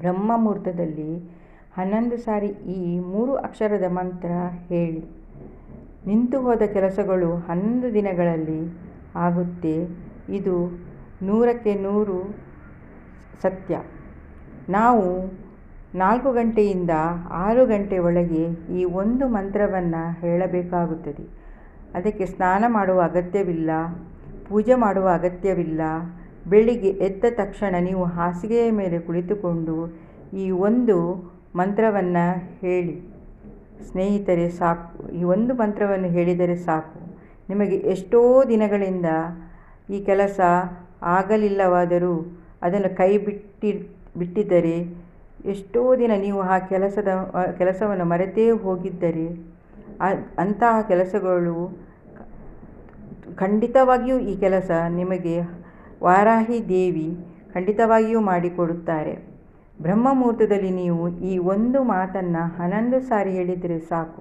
ಬ್ರಹ್ಮ ಮುಹೂರ್ತದಲ್ಲಿ ಹನ್ನೊಂದು ಸಾರಿ ಈ ಮೂರು ಅಕ್ಷರದ ಮಂತ್ರ ಹೇಳಿ. ನಿಂತು ಹೋದ ಕೆಲಸಗಳು ಹನ್ನೊಂದು ದಿನಗಳಲ್ಲಿ ಆಗುತ್ತೆ. ಇದು ನೂರಕ್ಕೆ ನೂರು ಸತ್ಯ. ನಾವು ನಾಲ್ಕು ಗಂಟೆಯಿಂದ ಆರು ಗಂಟೆ ಒಳಗೆ ಈ ಒಂದು ಮಂತ್ರವನ್ನು ಹೇಳಬೇಕಾಗುತ್ತದೆ. ಅದಕ್ಕೆ ಸ್ನಾನ ಮಾಡುವ ಅಗತ್ಯವಿಲ್ಲ, ಪೂಜೆ ಮಾಡುವ ಅಗತ್ಯವಿಲ್ಲ ಬೆಳಿಗ್ಗೆ ಎದ್ದ ತಕ್ಷಣ ನೀವು ಹಾಸಿಗೆಯ ಮೇಲೆ ಕುಳಿತುಕೊಂಡು ಈ ಒಂದು ಮಂತ್ರವನ್ನು ಹೇಳಿ. ಸ್ನೇಹಿತರೆ, ಸಾಕು. ಈ ಒಂದು ಮಂತ್ರವನ್ನು ಹೇಳಿದರೆ ಸಾಕು. ನಿಮಗೆ ಎಷ್ಟೋ ದಿನಗಳಿಂದ ಈ ಕೆಲಸ ಆಗಲಿಲ್ಲವಾದರೂ ಅದನ್ನು ಕೈ ಬಿಟ್ಟಿ, ಬಿಟ್ಟಿದ್ದರೆ, ಎಷ್ಟೋ ದಿನ ನೀವು ಆ ಕೆಲಸದ ಕೆಲಸವನ್ನು ಮರೆತೇ ಹೋಗಿದ್ದರೆ ಅಂತಹ ಕೆಲಸಗಳು ಖಂಡಿತವಾಗಿಯೂ ಈ ಕೆಲಸ ನಿಮಗೆ ವಾರಾಹಿ ದೇವಿ ಖಂಡಿತವಾಗಿಯೂ ಮಾಡಿಕೊಡುತ್ತಾರೆ. ಬ್ರಹ್ಮ ಮುಹೂರ್ತದಲ್ಲಿ ನೀವು ಈ ಒಂದು ಮಾತನ್ನು ಹನ್ನೊಂದು ಸಾರಿ ಹೇಳಿದರೆ ಸಾಕು.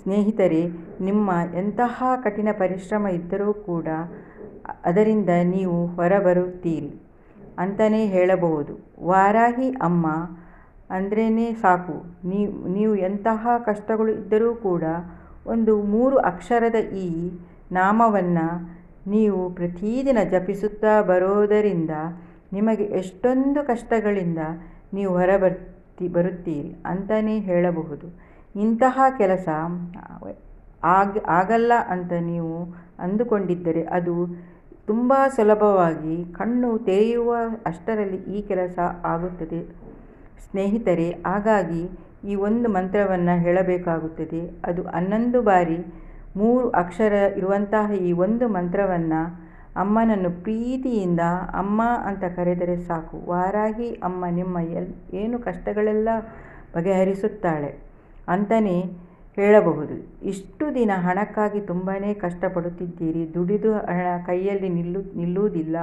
ಸ್ನೇಹಿತರೆ, ನಿಮ್ಮ ಎಂತಹ ಕಠಿಣ ಪರಿಶ್ರಮ ಇದ್ದರೂ ಕೂಡ ಅದರಿಂದ ನೀವು ಹೊರಬರುತ್ತೀರಿ ಅಂತಲೇ ಹೇಳಬಹುದು. ವಾರಾಹಿ ಅಮ್ಮ ಅಂದ್ರೇ ಸಾಕು. ನೀವು ನೀವು ಎಂತಹ ಕಷ್ಟಗಳು ಇದ್ದರೂ ಕೂಡ ಒಂದು ಮೂರು ಅಕ್ಷರದ ಈ ನಾಮವನ್ನು ನೀವು ಪ್ರತಿದಿನ ಜಪಿಸುತ್ತಾ ಬರೋದರಿಂದ ನಿಮಗೆ ಎಷ್ಟೊಂದು ಕಷ್ಟಗಳಿಂದ ನೀವು ಹೊರಬರ್ತಿ, ಬರುತ್ತೀರಿ ಅಂತಲೇ ಹೇಳಬಹುದು. ಇಂತಹ ಕೆಲಸ ಆಗ, ಆಗಲ್ಲ ಅಂತ ನೀವು ಅಂದುಕೊಂಡಿದ್ದರೆ ಅದು ತುಂಬ ಸುಲಭವಾಗಿ ಕಣ್ಣು ತೆರೆಯುವ ಅಷ್ಟರಲ್ಲಿ ಈ ಕೆಲಸ ಆಗುತ್ತದೆ. ಸ್ನೇಹಿತರೆ, ಹಾಗಾಗಿ ಈ ಒಂದು ಮಂತ್ರವನ್ನು ಹೇಳಬೇಕಾಗುತ್ತದೆ. ಅದು ಹನ್ನೊಂದು ಬಾರಿ ಮೂರು ಅಕ್ಷರ ಇರುವಂತಹ ಈ ಒಂದು ಮಂತ್ರವನ್ನು ಅಮ್ಮನನ್ನು ಪ್ರೀತಿಯಿಂದ ಅಮ್ಮ ಅಂತ ಕರೆದರೆ ಸಾಕು. ವಾರಾಹಿ ಅಮ್ಮ ನಿಮ್ಮ ಎಲ್, ಏನು ಕಷ್ಟಗಳೆಲ್ಲ ಬಗೆಹರಿಸುತ್ತಾಳೆ ಅಂತಲೇ ಹೇಳಬಹುದು. ಇಷ್ಟು ದಿನ ಹಣಕ್ಕಾಗಿ ತುಂಬಾ ಕಷ್ಟಪಡುತ್ತಿದ್ದೀರಿ. ದುಡಿದು ಹಣ ಕೈಯಲ್ಲಿ ನಿಲ್ಲು, ನಿಲ್ಲುವುದಿಲ್ಲ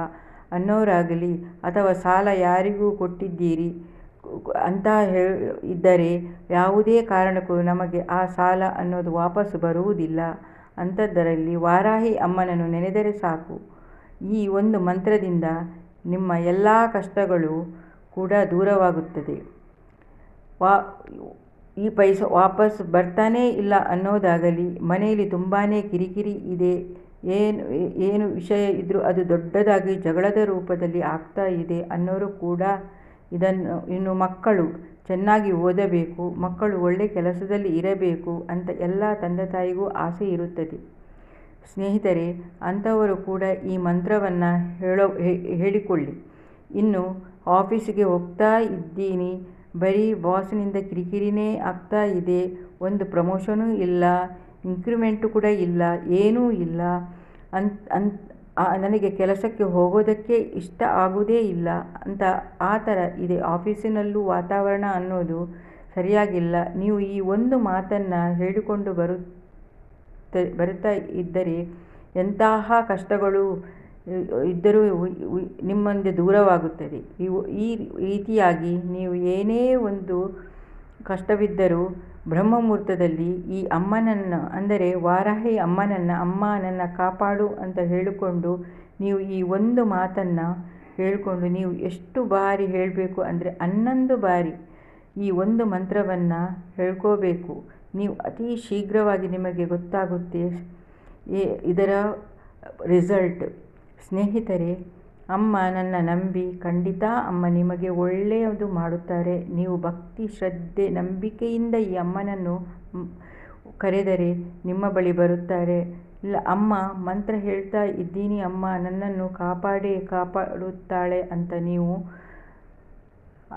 ಅನ್ನೋರಾಗಲಿ ಅಥವಾ ಸಾಲ ಯಾರಿಗೂ ಕೊಟ್ಟಿದ್ದೀರಿ. ಅಂತ ಹೇ ಇದ್ದರೆ ಯಾವುದೇ ಕಾರಣಕ್ಕೂ ನಮಗೆ ಆ ಸಾಲ ಅನ್ನೋದು ವಾಪಸ್ಸು ಬರುವುದಿಲ್ಲ. ಅಂಥದ್ದರಲ್ಲಿ ವಾರಾಹಿ ಅಮ್ಮನನ್ನು ನೆನೆದರೆ ಸಾಕು. ಈ ಒಂದು ಮಂತ್ರದಿಂದ ನಿಮ್ಮ ಎಲ್ಲ ಕಷ್ಟಗಳು ಕೂಡ ದೂರವಾಗುತ್ತದೆ. ವಾ, ಈ ಪೈಸ ವಾಪಸ್ ಬರ್ತಾನೇ ಇಲ್ಲ ಅನ್ನೋದಾಗಲಿ ಮನೆಯಲ್ಲಿ ತುಂಬಾ ಕಿರಿಕಿರಿ ಇದೆ. ಏನು ಏನು ವಿಷಯ ಇದ್ದರೂ ಅದು ದೊಡ್ಡದಾಗಿ ಜಗಳದ ರೂಪದಲ್ಲಿ ಆಗ್ತಾ ಇದೆ ಅನ್ನೋರು ಕೂಡ ಇದನ್ನು ಇನ್ನು ಮಕ್ಕಳು ಚೆನ್ನಾಗಿ ಓದಬೇಕು, ಮಕ್ಕಳು ಒಳ್ಳೆಯ ಕೆಲಸದಲ್ಲಿ ಇರಬೇಕು ಅಂತ ಎಲ್ಲ ತಂದೆ ತಾಯಿಗೂ ಆಸೆ ಇರುತ್ತದೆ. ಸ್ನೇಹಿತರೆ, ಅಂಥವರು ಕೂಡ ಈ ಮಂತ್ರವನ್ನು ಹೇಳೋ ಹೇಳಿಕೊಳ್ಳಿ. ಇನ್ನು ಆಫೀಸಿಗೆ ಹೋಗ್ತಾ ಇದ್ದೀನಿ. ಬರೀ ಬಾಸ್ನಿಂದ ಕಿರಿಕಿರಿನೇ ಆಗ್ತಾ ಇದೆ. ಒಂದು ಪ್ರಮೋಷನೂ ಇಲ್ಲ, ಇನ್ಕ್ರಿಮೆಂಟು ಕೂಡ ಇಲ್ಲ, ಏನೂ ಇಲ್ಲ. ಅಂತ ಅಂತ ನನಗೆ ಕೆಲಸಕ್ಕೆ ಹೋಗೋದಕ್ಕೆ ಇಷ್ಟ ಆಗೋದೇ ಇಲ್ಲ ಅಂತ ಆ ಥರ ಇದೆ. ಆಫೀಸಿನಲ್ಲೂ ವಾತಾವರಣ ಅನ್ನೋದು ಸರಿಯಾಗಿಲ್ಲ. ನೀವು ಈ ಒಂದು ಮಾತನ್ನು ಹೇಳಿಕೊಂಡು ಬರುತ್ತ, ಬರುತ್ತಾ ಇದ್ದರೆ ಎಂತಹ ಕಷ್ಟಗಳು ಇದ್ದರೂ ನಿಮ್ಮಂದೆ ದೂರವಾಗುತ್ತದೆ. ಇವು ಈ ರೀತಿಯಾಗಿ ನೀವು ಏನೇ ಒಂದು ಕಷ್ಟವಿದ್ದರೂ ಬ್ರಹ್ಮ ಮುಹೂರ್ತದಲ್ಲಿ ಈ ಅಮ್ಮನನ್ನು, ಅಂದರೆ ವಾರಾಹಿ ಅಮ್ಮನನ್ನು ಅಮ್ಮ ನನ್ನ ಕಾಪಾಡು ಅಂತ ಹೇಳಿಕೊಂಡು ನೀವು ಈ ಒಂದು ಮಾತನ್ನು ಹೇಳಿಕೊಂಡು ನೀವು ಎಷ್ಟು ಬಾರಿ ಹೇಳಬೇಕು ಅಂದರೆ ಹನ್ನೊಂದು ಬಾರಿ ಈ ಒಂದು ಮಂತ್ರವನ್ನು ಹೇಳ್ಕೋಬೇಕು. ನೀವು ಅತಿ ಶೀಘ್ರವಾಗಿ ನಿಮಗೆ ಗೊತ್ತಾಗುತ್ತೆ. ಇದರ ರಿಸಲ್ಟ್ ಸ್ನೇಹಿತರೆ ಅಮ್ಮ ನನ್ನ ನಂಬಿ, ಖಂಡಿತ ಅಮ್ಮ ನಿಮಗೆ ಒಳ್ಳೆಯದು ಮಾಡುತ್ತಾರೆ. ನೀವು ಭಕ್ತಿ, ಶ್ರದ್ಧೆ, ನಂಬಿಕೆಯಿಂದ ಈ ಅಮ್ಮನನ್ನು ಕರೆದರೆ ನಿಮ್ಮ ಬಳಿ ಬರುತ್ತಾರೆ. ಇಲ್ಲ ಅಮ್ಮ, ಮಂತ್ರ ಹೇಳ್ತಾ ಇದ್ದೀನಿ ಅಮ್ಮ, ನನ್ನನ್ನು ಕಾಪಾಡೇ, ಕಾಪಾಡುತ್ತಾಳೆ ಅಂತ ನೀವು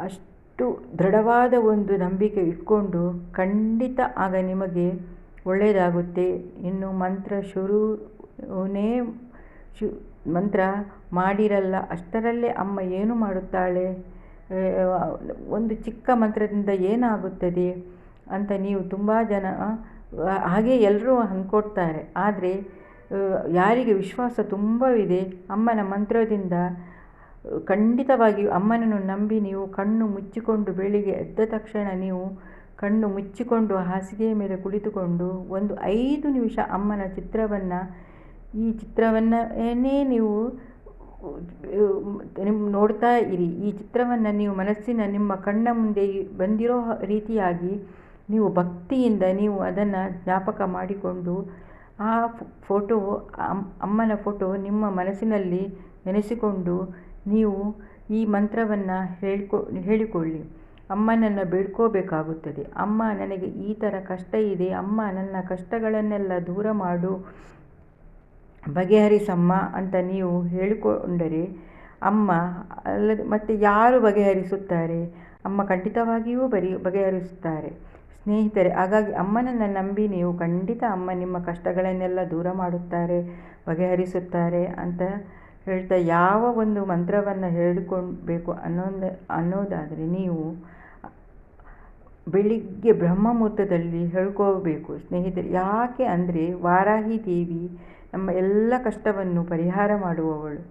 ಅಷ್ಟು ದೃಢವಾದ ಒಂದು ನಂಬಿಕೆ ಇಟ್ಕೊಂಡು ಖಂಡಿತ ಆಗ ನಿಮಗೆ ಒಳ್ಳೆಯದಾಗುತ್ತೆ. ಇನ್ನು ಮಂತ್ರ ಶುರುನೇ ಶು, ಮಂತ್ರ ಮಾಡಿರಲ್ಲ, ಅಷ್ಟರಲ್ಲೇ ಅಮ್ಮ ಏನು ಮಾಡುತ್ತಾಳೆ? ಒಂದು ಚಿಕ್ಕ ಮಂತ್ರದಿಂದ ಏನಾಗುತ್ತದೆ ಅಂತ ನೀವು ತುಂಬ ಜನ ಹಾಗೆ ಎಲ್ಲರೂ ಅಂದ್ಕೊಳ್ತಾರೆ ಆದರೆ ಯಾರಿಗೆ ವಿಶ್ವಾಸ ತುಂಬವಿದೆ, ಅಮ್ಮನ ಮಂತ್ರದಿಂದ ಖಂಡಿತವಾಗಿಯೂ ಅಮ್ಮನನ್ನು ನಂಬಿ ನೀವು ಕಣ್ಣು ಮುಚ್ಚಿಕೊಂಡು ಬೆಳಿಗ್ಗೆ ಎದ್ದ ತಕ್ಷಣ ನೀವು ಕಣ್ಣು ಮುಚ್ಚಿಕೊಂಡು ಹಾಸಿಗೆಯ ಮೇಲೆ ಕುಳಿತುಕೊಂಡು ಒಂದು ಐದು ನಿಮಿಷ ಅಮ್ಮನ ಚಿತ್ರವನ್ನು, ಈ ಚಿತ್ರವನ್ನೇ ನೀವು ನಿಮ್ಮ ನೋಡ್ತಾ ಇರಿ. ಈ ಚಿತ್ರವನ್ನು ನೀವು ಮನಸ್ಸಿನ ನಿಮ್ಮ ಕಣ್ಣ ಮುಂದೆ ಬಂದಿರೋ ರೀತಿಯಾಗಿ ನೀವು ಭಕ್ತಿಯಿಂದ ನೀವು ಅದನ್ನು ಜ್ಞಾಪಕ ಮಾಡಿಕೊಂಡು ಆ ಫೋಟೋ ಅಮ್ಮನ ಫೋಟೋ ನಿಮ್ಮ ಮನಸ್ಸಿನಲ್ಲಿ ನೆನೆಸಿಕೊಂಡು ನೀವು ಈ ಮಂತ್ರವನ್ನು ಹೇಳ್ಕೊ, ಹೇಳಿಕೊಳ್ಳಿ. ಅಮ್ಮನನ್ನು ಬೇಡ್ಕೋಬೇಕಾಗುತ್ತದೆ. ಅಮ್ಮ ನನಗೆ ಈ ಥರ ಕಷ್ಟ ಇದೆ. ಅಮ್ಮ ನನ್ನ ಕಷ್ಟಗಳನ್ನೆಲ್ಲ ದೂರ ಮಾಡು. ಬಗೆಹರಿಸಮ್ಮ ಅಂತ ನೀವು ಹೇಳಿಕೊಂಡರೆ ಅಮ್ಮ ಅಲ್ಲದೆ ಮತ್ತು ಯಾರು ಬಗೆಹರಿಸುತ್ತಾರೆ? ಅಮ್ಮ ಖಂಡಿತವಾಗಿಯೂ ಬರಿ ಬಗೆಹರಿಸುತ್ತಾರೆ. ಸ್ನೇಹಿತರೆ, ಹಾಗಾಗಿ ಅಮ್ಮನನ್ನು ನಂಬಿ ನೀವು ಖಂಡಿತ ಅಮ್ಮ ನಿಮ್ಮ ಕಷ್ಟಗಳನ್ನೆಲ್ಲ ದೂರ ಮಾಡುತ್ತಾರೆ, ಬಗೆಹರಿಸುತ್ತಾರೆ ಅಂತ ಹೇಳ್ತಾ ಯಾವ ಒಂದು ಮಂತ್ರವನ್ನು ಹೇಳಿಕೊಳ್ಬೇಕು ಅನ್ನೋದು, ಅನ್ನೋದಾದರೆ ನೀವು ಬೆಳಿಗ್ಗೆ ಬ್ರಹ್ಮ ಮುಹೂರ್ತದಲ್ಲಿ ಹೇಳ್ಕೋಬೇಕು. ಸ್ನೇಹಿತರೆ, ಯಾಕೆ ಅಂದರೆ ವಾರಾಹಿ ದೇವಿ ನಮ್ಮ ಎಲ್ಲ ಕಷ್ಟವನ್ನು ಪರಿಹಾರ ಮಾಡುವವಳು.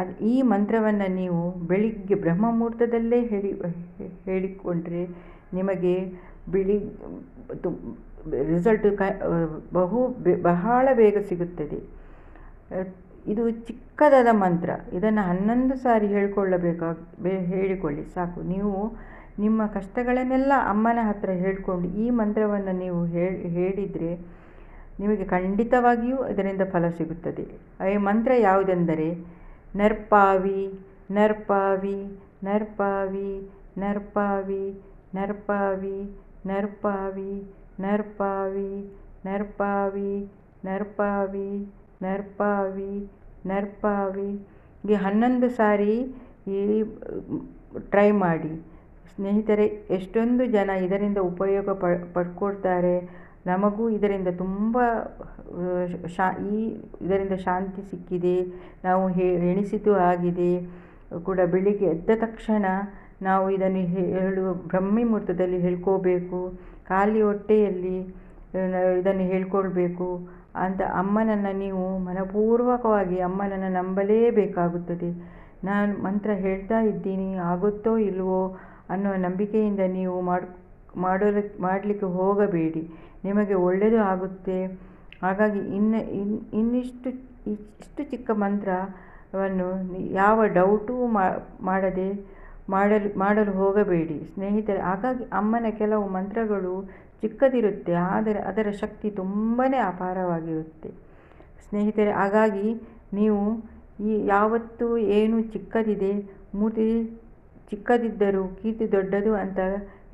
ಅದು ಈ ಮಂತ್ರವನ್ನು ನೀವು ಬೆಳಿಗ್ಗೆ ಬ್ರಹ್ಮ ಮುಹೂರ್ತದಲ್ಲೇ ಹೇಳಿ ಹೇಳಿಕೊಂಡ್ರೆ ನಿಮಗೆ ಬಿಳಿ ರಿಸಲ್ಟ್ ಕ, ಬಹು ಬಹಳ ಬೇಗ ಸಿಗುತ್ತದೆ. ಇದು ಚಿಕ್ಕದಾದ ಮಂತ್ರ. ಇದನ್ನು ಹನ್ನೊಂದು ಸಾರಿ ಹೇಳ್ಕೊಳ್ಳಬೇಕಾಗ ಹೇಳಿಕೊಳ್ಳಿ, ಸಾಕು. ನೀವು ನಿಮ್ಮ ಕಷ್ಟಗಳನ್ನೆಲ್ಲ ಅಮ್ಮನ ಹತ್ರ ಹೇಳಿಕೊಂಡು ಈ ಮಂತ್ರವನ್ನು ನೀವು ಹೇಳಿ ಹೇಳಿದರೆ ನಿಮಗೆ ಖಂಡಿತವಾಗಿಯೂ ಇದರಿಂದ ಫಲ ಸಿಗುತ್ತದೆ ಈ ಮಂತ್ರ ಯಾವುದೆಂದರೆ ನರ್ಪಾವಿ ನರ್ಪಾವಿ ನರ್ಪಾವಿ ನರ್ಪಾವಿ ನರ್ಪಾವಿ ನರ್ಪಾವಿ ನರ್ಪಾವಿ ನರ್ಪಾವಿ ನರ್ಪಾವಿ ನರ್ಪಾವಿ ನರ್ಪಾವಿ ಈ ಹನ್ನೊಂದು ಸಾರಿ ಈ ಟ್ರೈ ಮಾಡಿ ಸ್ನೇಹಿತರೆ ಎಷ್ಟೊಂದು ಜನ ಇದರಿಂದ ಉಪಯೋಗ ಪಡ್ಕೊಳ್ತಾರೆ ನಮಗೂ ಇದರಿಂದ ತುಂಬ ಶಾ, ಈ ಇದರಿಂದ ಶಾಂತಿ ಸಿಕ್ಕಿದೆ, ನಾವು ಎಣಿಸಿದ್ದು ಆಗಿದೆ, ಕೂಡ ಬೆಳಿಗ್ಗೆ ಎದ್ದ ತಕ್ಷಣ ನಾವು ಇದನ್ನು ಹೇಳುವ ಬ್ರಹ್ಮಿ ಮುಹೂರ್ತದಲ್ಲಿ ಹೇಳ್ಕೋಬೇಕು, ಖಾಲಿ ಹೊಟ್ಟೆಯಲ್ಲಿ ಇದನ್ನು ಹೇಳ್ಕೊಳ್ಬೇಕು ಅಂತ ಅಮ್ಮನನ್ನು ನೀವು ಮನಪೂರ್ವಕವಾಗಿ ಅಮ್ಮನನ್ನು ನಂಬಲೇಬೇಕಾಗುತ್ತದೆ. ನಾನು ಮಂತ್ರ ಹೇಳ್ತಾ ಇದ್ದೀನಿ, ಆಗುತ್ತೋ ಇಲ್ವೋ ಅನ್ನೋ ನಂಬಿಕೆಯಿಂದ ನೀವು ಮಾಡಿ ಮಾಡಲು ಮಾಡಲಿಕ್ಕೆ ಹೋಗಬೇಡಿ. ನಿಮಗೆ ಒಳ್ಳೆಯದು ಆಗುತ್ತೆ. ಹಾಗಾಗಿ ಇನ್ನು ಇನ್ನು ಇನ್ನಿಷ್ಟು, ಇಷ್ಟು ಚಿಕ್ಕ ಮಂತ್ರವನ್ನು ಯಾವ ಡೌಟೂ ಮಾಡದೆ, ಮಾಡಲು ಮಾಡಲು ಹೋಗಬೇಡಿ ಸ್ನೇಹಿತರೆ. ಹಾಗಾಗಿ ಅಮ್ಮನ ಕೆಲವು ಮಂತ್ರಗಳು ಚಿಕ್ಕದಿರುತ್ತೆ, ಆದರೆ ಅದರ ಶಕ್ತಿ ತುಂಬಾ ಅಪಾರವಾಗಿರುತ್ತೆ. ಸ್ನೇಹಿತರೆ, ಹಾಗಾಗಿ ನೀವು ಈ ಯಾವತ್ತೂ ಏನು ಚಿಕ್ಕದಿದೆ, ಮೂರ್ತಿ ಚಿಕ್ಕದಿದ್ದರೂ, ಕೀರ್ತಿ ದೊಡ್ಡದು ಅಂತ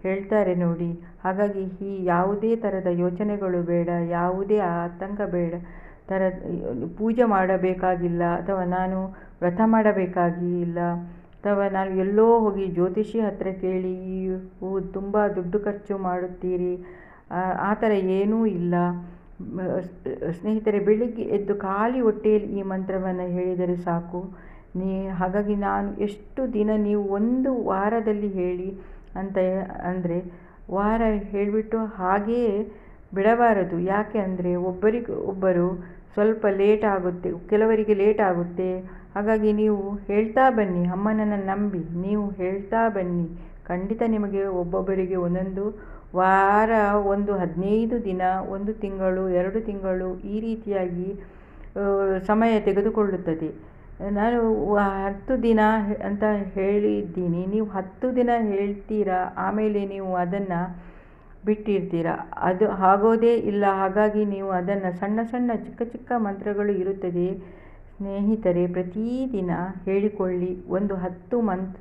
ಹೇಳ್ತಾರೆ ನೋಡಿ. ಹಾಗಾಗಿ ಈ ಯಾವುದೇ ಥರದ ಯೋಚನೆಗಳು ಬೇಡ, ಯಾವುದೇ ಆತಂಕ ಬೇಡ. ಥರ ಪೂಜೆ ಮಾಡಬೇಕಾಗಿಲ್ಲ ಅಥವಾ ನಾನು ವ್ರತ ಮಾಡಬೇಕಾಗಿಲ್ಲ ಅಥವಾ ನಾನು ಎಲ್ಲೋ ಹೋಗಿ ಜ್ಯೋತಿಷಿ ಹತ್ತಿರ ಕೇಳಿ ತುಂಬ ದುಡ್ಡು ಖರ್ಚು ಮಾಡುತ್ತೀರಿ. ಆ ಥರ ಏನೂ ಇಲ್ಲ. ಸ್ನೇಹಿತರೆ, ಬೆಳಿಗ್ಗೆ ಎದ್ದು ಖಾಲಿ ಹೊಟ್ಟೆಯಲ್ಲಿ ಈ ಮಂತ್ರವನ್ನು ಹೇಳಿದರೆ ಸಾಕು. ನೀ, ಹಾಗಾಗಿ ನಾನು ಎಷ್ಟು ದಿನ ನೀವು ಒಂದು ವಾರದಲ್ಲಿ ಹೇಳಿ ಅಂತ ಅಂದರೆ ವಾರ ಹೇಳಿಬಿಟ್ಟು ಹಾಗೆಯೇ ಬಿಡಬಾರದು. ಯಾಕೆ ಅಂದರೆ ಒಬ್ಬರಿಗೆ, ಒಬ್ಬರು ಸ್ವಲ್ಪ ಲೇಟ್ ಆಗುತ್ತೆ, ಕೆಲವರಿಗೆ ಲೇಟ್ ಆಗುತ್ತೆ. ಹಾಗಾಗಿ ನೀವು ಹೇಳ್ತಾ ಬನ್ನಿ, ಅಮ್ಮನನ್ನು ನಂಬಿ ನೀವು ಹೇಳ್ತಾ ಬನ್ನಿ. ಖಂಡಿತ ನಿಮಗೆ ಒಬ್ಬೊಬ್ಬರಿಗೆ ಒಂದೊಂದು ವಾರ, ಒಂದು ಹದಿನೈದು ದಿನ, ಒಂದು ತಿಂಗಳು, ಎರಡು ತಿಂಗಳು ಈ ರೀತಿಯಾಗಿ ಸಮಯ ತೆಗೆದುಕೊಳ್ಳುತ್ತದೆ. ನಾನು ಹತ್ತು ದಿನ ಅಂತ ಹೇಳಿದ್ದೀನಿ. ನೀವು ಹತ್ತು ದಿನ ಹೇಳ್ತೀರಾ? ಆಮೇಲೆ ನೀವು ಅದನ್ನು ಬಿಟ್ಟಿರ್ತೀರ? ಅದು ಆಗೋದೇ ಇಲ್ಲ. ಹಾಗಾಗಿ ನೀವು ಅದನ್ನು ಸಣ್ಣ ಸಣ್ಣ ಚಿಕ್ಕ ಚಿಕ್ಕ ಮಂತ್ರಗಳು ಇರುತ್ತದೆ. ಸ್ನೇಹಿತರೆ, ಪ್ರತಿದಿನ ಹೇಳಿಕೊಳ್ಳಿ. ಒಂದು ಹತ್ತು ಮಂತ್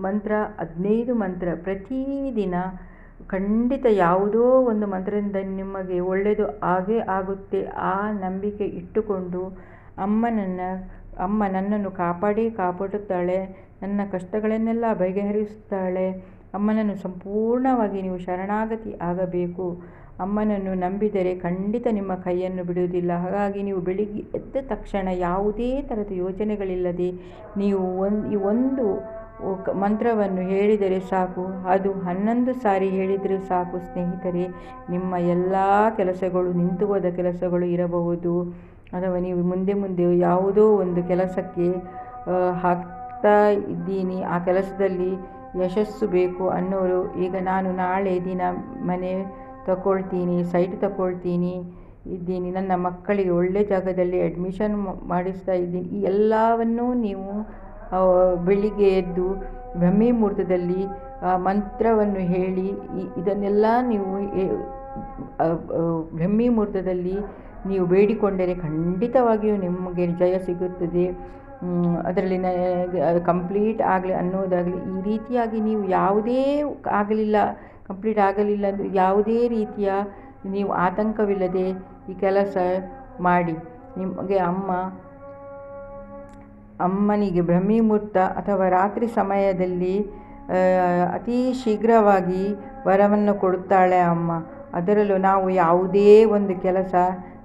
ಮಂತ್ರ, ಹದಿನೈದು ಮಂತ್ರ ಪ್ರತಿದಿನ. ಖಂಡಿತ ಯಾವುದೋ ಒಂದು ಮಂತ್ರದಿಂದ ನಿಮಗೆ ಒಳ್ಳೆಯದು ಆಗೇ ಆಗುತ್ತೆ. ಆ ನಂಬಿಕೆ ಇಟ್ಟುಕೊಂಡು ಅಮ್ಮನನ್ನು ಅಮ್ಮ ನನ್ನನ್ನು ಕಾಪಾಡಿ ಕಾಪಾಡುತ್ತಾಳೆ, ನನ್ನ ಕಷ್ಟಗಳನ್ನೆಲ್ಲ ಬಗೆಹರಿಸುತ್ತಾಳೆ. ಅಮ್ಮನನ್ನು ಸಂಪೂರ್ಣವಾಗಿ ನೀವು ಶರಣಾಗತಿ ಆಗಬೇಕು. ಅಮ್ಮನನ್ನು ನಂಬಿದರೆ ಖಂಡಿತ ನಿಮ್ಮ ಕೈಯನ್ನು ಬಿಡುವುದಿಲ್ಲ. ಹಾಗಾಗಿ ನೀವು ಬೆಳಿಗ್ಗೆ ಎದ್ದ ತಕ್ಷಣ ಯಾವುದೇ ಥರದ ಯೋಚನೆಗಳಿಲ್ಲದೆ ನೀವು ಒಂದು ಒಂದು ಮಂತ್ರವನ್ನು ಹೇಳಿದರೆ ಸಾಕು. ಅದು ಹನ್ನೊಂದು ಸಾರಿ ಹೇಳಿದರೆ ಸಾಕು ಸ್ನೇಹಿತರೆ. ನಿಮ್ಮ ಎಲ್ಲ ಕೆಲಸಗಳು ನಿಂತು ಹೋದ ಕೆಲಸಗಳು ಇರಬಹುದು. ಅಥವಾ ನೀವು ಮುಂದೆ ಮುಂದೆ ಯಾವುದೋ ಒಂದು ಕೆಲಸಕ್ಕೆ ಹಾಕ್ತಾ ಇದ್ದೀನಿ. ಆ ಕೆಲಸದಲ್ಲಿ ಯಶಸ್ಸು ಬೇಕು ಅನ್ನೋರು, ಈಗ ನಾನು ನಾಳೆ ದಿನ ಮನೆ ತಗೊಳ್ತೀನಿ ಸೈಟ್ ತಗೊಳ್ತೀನಿ ಇದ್ದೀನಿ. ನನ್ನ ಮಕ್ಕಳಿಗೆ ಒಳ್ಳೆ ಜಾಗದಲ್ಲಿ ಅಡ್ಮಿಷನ್ ಮಾಡಿಸ್ತಾ ಇದ್ದೀನಿ. ಈ ಎಲ್ಲವನ್ನೂ ನೀವು ಬೆಳಿಗ್ಗೆ ಎದ್ದು ಬ್ರಹ್ಮಿ ಮುಹೂರ್ತದಲ್ಲಿ ಮಂತ್ರವನ್ನು ಹೇಳಿ ಇದನ್ನೆಲ್ಲ ನೀವು ಬ್ರಹ್ಮಿ ಮುಹೂರ್ತದಲ್ಲಿ ನೀವು ಬೇಡಿಕೊಂಡರೆ ಖಂಡಿತವಾಗಿಯೂ ನಿಮಗೆ ಜಯ ಸಿಗುತ್ತದೆ. ಅದರಲ್ಲಿ ಅದು ಕಂಪ್ಲೀಟ್ ಆಗಲಿ ಅನ್ನೋದಾಗಲಿ ಈ ರೀತಿಯಾಗಿ ನೀವು ಯಾವುದೇ ಆಗಲಿಲ್ಲ, ಕಂಪ್ಲೀಟ್ ಆಗಲಿಲ್ಲ ಅಂದರೆ ಯಾವುದೇ ರೀತಿಯ ನೀವು ಆತಂಕವಿಲ್ಲದೆ ಈ ಕೆಲಸ ಮಾಡಿ. ನಿಮಗೆ ಅಮ್ಮ, ಅಮ್ಮನಿಗೆ ಬ್ರಹ್ಮಿ ಮುಹೂರ್ತ ಅಥವಾ ರಾತ್ರಿ ಸಮಯದಲ್ಲಿ ಅತಿ ಶೀಘ್ರವಾಗಿ ವರವನ್ನು ಕೊಡುತ್ತಾಳೆ ಅಮ್ಮ. ಅದರಲ್ಲೂ ನಾವು ಯಾವುದೇ ಒಂದು ಕೆಲಸ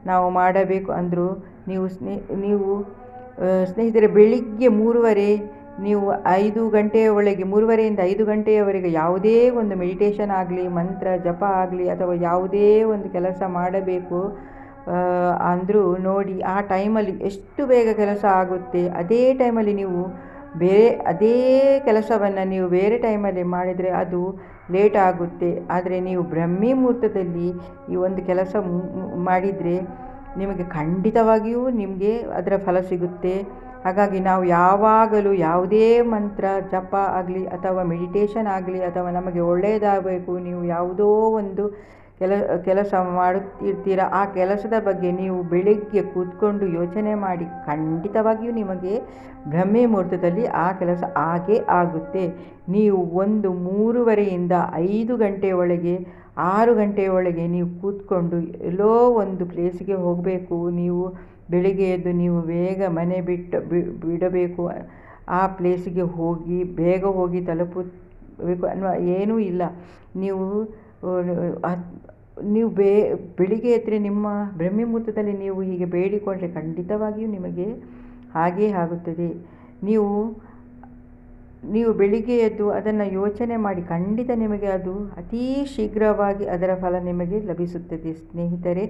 ನಾವು ಮಾಡಬೇಕು ಅಂದರೂ ನೀವು ಸ್ನೇ, ನೀವು ಸ್ನೇಹಿತರೆ, ಬೆಳಿಗ್ಗೆ ಮೂರುವರೆ, ನೀವು ಐದು ಗಂಟೆಯ ಒಳಗೆ ಮೂರುವರೆಯಿಂದ ಐದು ಗಂಟೆಯವರೆಗೆ ಯಾವುದೇ ಒಂದು ಮೆಡಿಟೇಷನ್ ಆಗಲಿ, ಮಂತ್ರ, ಜಪ ಆಗಲಿ, ಅಥವಾ ಯಾವುದೇ ಒಂದು ಕೆಲಸ ಮಾಡಬೇಕು ಅಂದರೂ ನೋಡಿ, ಆ ಟೈಮಲ್ಲಿ ಎಷ್ಟು ಬೇಗ ಕೆಲಸ ಆಗುತ್ತೆ, ಅದೇ ಟೈಮಲ್ಲಿ ನೀವು ಬೇರೆ, ಅದೇ ಕೆಲಸವನ್ನು ನೀವು ಬೇರೆ ಟೈಮಲ್ಲಿ ಮಾಡಿದರೆ ಅದು ಲೇಟ್ ಆಗುತ್ತೆ. ಆದರೆ ನೀವು ಬ್ರಹ್ಮಿ ಮುಹೂರ್ತದಲ್ಲಿ ಈ ಒಂದು ಕೆಲಸ ಮಾಡಿದರೆ ನಿಮಗೆ ಖಂಡಿತವಾಗಿಯೂ ನಿಮಗೆ ಅದರ ಫಲ ಸಿಗುತ್ತೆ. ಹಾಗಾಗಿ ನಾವು ಯಾವಾಗಲೂ ಯಾವುದೇ ಮಂತ್ರ, ಜಪ ಆಗಲಿ ಅಥವಾ ಮೆಡಿಟೇಷನ್ ಆಗಲಿ ಅಥವಾ ನಮಗೆ ಒಳ್ಳೆಯದಾಗಬೇಕು, ನೀವು ಯಾವುದೋ ಒಂದು ಕೆಲ, ಕೆಲಸ ಮಾಡುತ್ತಿರ್ತೀರ? ಆ ಕೆಲಸದ ಬಗ್ಗೆ ನೀವು ಬೆಳಿಗ್ಗೆ ಕೂತ್ಕೊಂಡು ಯೋಚನೆ ಮಾಡಿ, ಖಂಡಿತವಾಗಿಯೂ ನಿಮಗೆ ಭ್ರಮೆ ಮುಹೂರ್ತದಲ್ಲಿ ಆ ಕೆಲಸ ಆಗೇ ಆಗುತ್ತೆ. ನೀವು ಒಂದು ಮೂರುವರೆಯಿಂದ ಐದು ಗಂಟೆ ಒಳಗೆ, ಆರು ಗಂಟೆಯ ಒಳಗೆ ನೀವು ಕೂತ್ಕೊಂಡು ಎಲ್ಲೋ ಒಂದು ಪ್ಲೇಸಿಗೆ ಹೋಗಬೇಕು. ನೀವು ಬೆಳಿಗ್ಗೆ ಎದ್ದು ನೀವು ಬೇಗ ಮನೆ ಬಿಟ್ಟು ಬಿಡಬೇಕು. ಆ ಪ್ಲೇಸಿಗೆ ಹೋಗಿ, ಬೇಗ ಹೋಗಿ ತಲುಪಬೇಕು ಅನ್ನುವ ಏನೂ ಇಲ್ಲ. ನೀವು ನೀವು ಬೇ, ಬೆಳಿಗ್ಗೆ ಎದ್ದರೆ ನಿಮ್ಮ ಬ್ರಹ್ಮಿ ಮುಹೂರ್ತದಲ್ಲಿ ನೀವು ಹೀಗೆ ಬೇಡಿಕೊಂಡರೆ ಖಂಡಿತವಾಗಿಯೂ ನಿಮಗೆ ಹಾಗೇ ಆಗುತ್ತದೆ. ನೀವು ನೀವು ಬೆಳಿಗ್ಗೆ ಎದ್ದು ಅದನ್ನು ಯೋಚನೆ ಮಾಡಿ ಖಂಡಿತ ನಿಮಗೆ ಅದು ಅತೀ ಶೀಘ್ರವಾಗಿ ಅದರ ಫಲ ನಿಮಗೆ ಲಭಿಸುತ್ತದೆ. ಸ್ನೇಹಿತರೆ,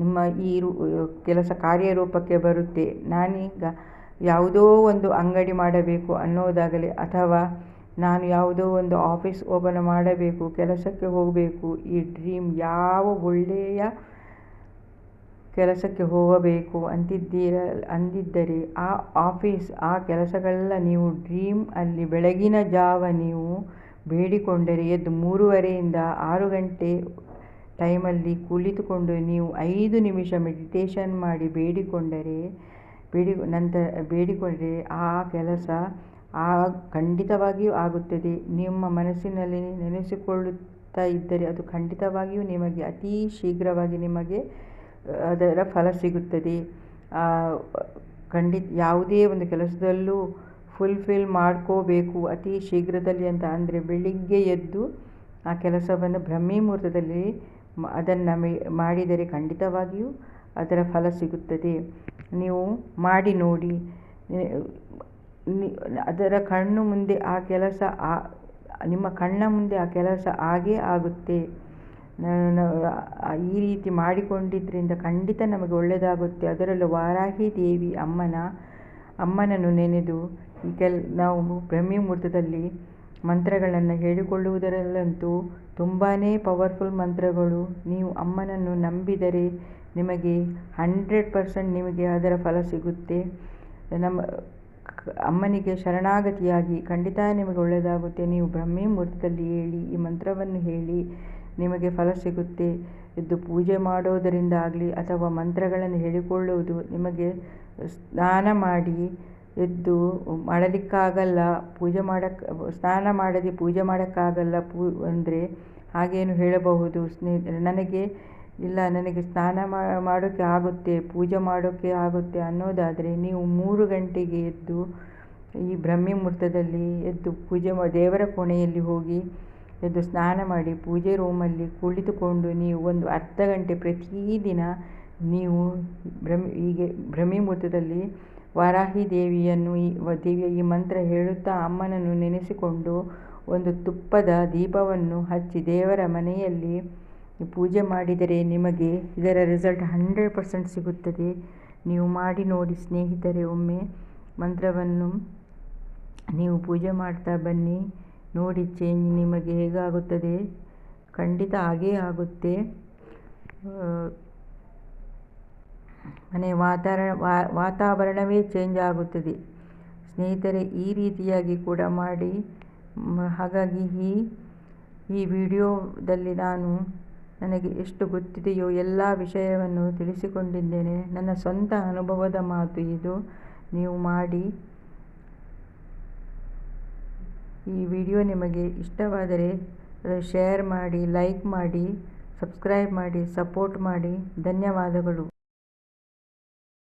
ನಿಮ್ಮ ಈ ಕೆಲಸ ಕಾರ್ಯರೂಪಕ್ಕೆ ಬರುತ್ತೆ. ನಾನೀಗ ಯಾವುದೋ ಒಂದು ಅಂಗಡಿ ಮಾಡಬೇಕು ಅನ್ನೋದಾಗಲಿ ಅಥವಾ ನಾನು ಯಾವುದೋ ಒಂದು ಆಫೀಸ್ ಓಪನ್ ಮಾಡಬೇಕು, ಕೆಲಸಕ್ಕೆ ಹೋಗಬೇಕು, ಈ ಡ್ರೀಮ್ ಯಾವ ಒಳ್ಳೆಯ ಕೆಲಸಕ್ಕೆ ಹೋಗಬೇಕು ಅಂತಿದ್ದೀರ, ಅಂದಿದ್ದರೆ ಆ ಆಫೀಸ್ ಆ ಕೆಲಸಗಳೆಲ್ಲ ನೀವು ಡ್ರೀಮ್ ಅಲ್ಲಿ ಬೆಳಗಿನ ಜಾವ ನೀವು ಬೇಡಿಕೊಂಡರೆ ಎದ್ದು ಮೂರುವರೆಯಿಂದ ಆರು ಗಂಟೆ ಟೈಮಲ್ಲಿ ಕುಳಿತುಕೊಂಡು ನೀವು ಐದು ನಿಮಿಷ ಮೆಡಿಟೇಷನ್ ಮಾಡಿ ಬೇಡಿಕೊಂಡರೆ, ಬೇಡಿ, ನಂತರ ಬೇಡಿಕೊಂಡರೆ ಆ ಕೆಲಸ ಆ ಖಂಡಿತವಾಗಿಯೂ ಆಗುತ್ತದೆ. ನಿಮ್ಮ ಮನಸ್ಸಿನಲ್ಲಿ ನೆನೆಸಿಕೊಳ್ಳುತ್ತಾ ಇದ್ದರೆ ಅದು ಖಂಡಿತವಾಗಿಯೂ ನಿಮಗೆ ಅತೀ ಶೀಘ್ರವಾಗಿ ನಿಮಗೆ ಅದರ ಫಲ ಸಿಗುತ್ತದೆ. ಖಂಡಿತ, ಯಾವುದೇ ಒಂದು ಕೆಲಸದಲ್ಲೂ ಫುಲ್ಫಿಲ್ ಮಾಡ್ಕೋಬೇಕು ಅತಿ ಶೀಘ್ರದಲ್ಲಿ ಅಂತ. ಅಂದರೆ ಬೆಳಿಗ್ಗೆ ಎದ್ದು ಆ ಕೆಲಸವನ್ನು ಬ್ರಹ್ಮಿ ಮುಹೂರ್ತದಲ್ಲಿ ಅದನ್ನು ಮಾಡಿದರೆ ಖಂಡಿತವಾಗಿಯೂ ಅದರ ಫಲ ಸಿಗುತ್ತದೆ. ನೀವು ಮಾಡಿ ನೋಡಿ ಅದರ ಕಣ್ಣು ಮುಂದೆ ಆ ಕೆಲಸ ಆ, ನಿಮ್ಮ ಕಣ್ಣ ಮುಂದೆ ಆ ಕೆಲಸ ಆಗೇ ಆಗುತ್ತೆ. ಈ ರೀತಿ ಮಾಡಿಕೊಂಡಿದ್ದರಿಂದ ಖಂಡಿತ ನಮಗೆ ಒಳ್ಳೆಯದಾಗುತ್ತೆ. ಅದರಲ್ಲೂ ವಾರಾಹಿ ದೇವಿ ಅಮ್ಮನ, ಅಮ್ಮನನ್ನು ನೆನೆದು ಈ ಕೆಲ್, ನಾವು ಬ್ರಹ್ಮಿ ಮುಹೂರ್ತದಲ್ಲಿ ಮಂತ್ರಗಳನ್ನು ಹೇಳಿಕೊಳ್ಳುವುದರಲ್ಲಂತೂ ತುಂಬಾ ಪವರ್ಫುಲ್ ಮಂತ್ರಗಳು. ನೀವು ಅಮ್ಮನನ್ನು ನಂಬಿದರೆ ನಿಮಗೆ ಹಂಡ್ರೆಡ್ ಪರ್ಸೆಂಟ್ ನಿಮಗೆ ಅದರ ಫಲ ಸಿಗುತ್ತೆ. ನಮ್ಮ ಅಮ್ಮನಿಗೆ ಶರಣಾಗತಿಯಾಗಿ, ಖಂಡಿತ ನಿಮಗೆ ಒಳ್ಳೆಯದಾಗುತ್ತೆ. ನೀವು ಬ್ರಹ್ಮಿ ಮುಹೂರ್ತದಲ್ಲಿ ಹೇಳಿ, ಈ ಮಂತ್ರವನ್ನು ಹೇಳಿ, ನಿಮಗೆ ಫಲ ಸಿಗುತ್ತೆ. ಎದ್ದು ಪೂಜೆ ಮಾಡೋದರಿಂದ ಆಗಲಿ ಅಥವಾ ಮಂತ್ರಗಳನ್ನು ಹೇಳಿಕೊಳ್ಳುವುದು, ನಿಮಗೆ ಸ್ನಾನ ಮಾಡಿ ಎದ್ದು ಮಾಡಲಿಕ್ಕಾಗಲ್ಲ, ಪೂಜೆ ಮಾಡೋಕ್ಕೆ ಸ್ನಾನ ಮಾಡದೆ ಪೂಜೆ ಮಾಡೋಕ್ಕಾಗಲ್ಲ ಪೂ, ಅಂದರೆ ಹಾಗೇನು ಹೇಳಬಹುದು? ಸ್ನೇಹಿತರೆ ನನಗೆ ಇಲ್ಲ, ನನಗೆ ಸ್ನಾನ ಮಾಡೋಕ್ಕೆ ಆಗುತ್ತೆ, ಪೂಜೆ ಮಾಡೋಕ್ಕೆ ಆಗುತ್ತೆ ಅನ್ನೋದಾದರೆ ನೀವು ಮೂರು ಗಂಟೆಗೆ ಎದ್ದು ಈ ಬ್ರಹ್ಮಿ ಮುಹೂರ್ತದಲ್ಲಿ ಎದ್ದು ಪೂಜೆ ಮಾ, ದೇವರ ಕೋಣೆಯಲ್ಲಿ ಹೋಗಿ ಎದ್ದು ಸ್ನಾನ ಮಾಡಿ ಪೂಜೆ ರೂಮಲ್ಲಿ ಕುಳಿತುಕೊಂಡು ನೀವು ಒಂದು ಅರ್ಧ ಗಂಟೆ ಪ್ರತಿದಿನ ನೀವು ಬ್ರಹ್ಮಿ, ಹೀಗೆ ಬ್ರಹ್ಮಿ ಮುಹೂರ್ತದಲ್ಲಿ ವಾರಾಹಿ ದೇವಿಯನ್ನು ಈ ದೇವಿಯ ಈ ಮಂತ್ರ ಹೇಳುತ್ತಾ ಅಮ್ಮನನ್ನು ನೆನೆಸಿಕೊಂಡು ಒಂದು ತುಪ್ಪದ ದೀಪವನ್ನು ಹಚ್ಚಿ ದೇವರ ಮನೆಯಲ್ಲಿ ಪೂಜೆ ಮಾಡಿದರೆ ನಿಮಗೆ ಇದರ ರಿಸಲ್ಟ್ ಹಂಡ್ರೆಡ್ ಪರ್ಸೆಂಟ್ ಸಿಗುತ್ತದೆ. ನೀವು ಮಾಡಿ ನೋಡಿ ಸ್ನೇಹಿತರೆ, ಒಮ್ಮೆ ಮಂತ್ರವನ್ನು ನೀವು ಪೂಜೆ ಮಾಡ್ತಾ ಬನ್ನಿ. ನೋಡಿ ಚೇಂಜ್ ನಿಮಗೆ ಹೇಗಾಗುತ್ತದೆ? ಖಂಡಿತ ಹಾಗೇ ಆಗುತ್ತೆ. ಮನೆ ವಾತಾವರಣ ವಾತಾವರಣವೇ ಚೇಂಜ್ ಆಗುತ್ತದೆ. ಸ್ನೇಹಿತರೆ, ಈ ರೀತಿಯಾಗಿ ಕೂಡ ಮಾಡಿ. ಹಾಗಾಗಿ ಈ ಈ ವಿಡಿಯೋದಲ್ಲಿ ನಾನು ನನಗೆ ಎಷ್ಟು ಗೊತ್ತಿದೆಯೋ ಎಲ್ಲ ವಿಷಯವನ್ನು ತಿಳಿಸಿಕೊಂಡಿದ್ದೇನೆ. ನನ್ನ ಸ್ವಂತ ಅನುಭವದ ಮಾತು ಇದು. ನೀವು ಮಾಡಿ. ಈ ವಿಡಿಯೋ ನಿಮಗೆ ಇಷ್ಟವಾದರೆ ಶೇರ್ ಮಾಡಿ, ಲೈಕ್ ಮಾಡಿ, ಸಬ್ಸ್ಕ್ರೈಬ್ ಮಾಡಿ, ಸಪೋರ್ಟ್ ಮಾಡಿ. ಧನ್ಯವಾದಗಳು.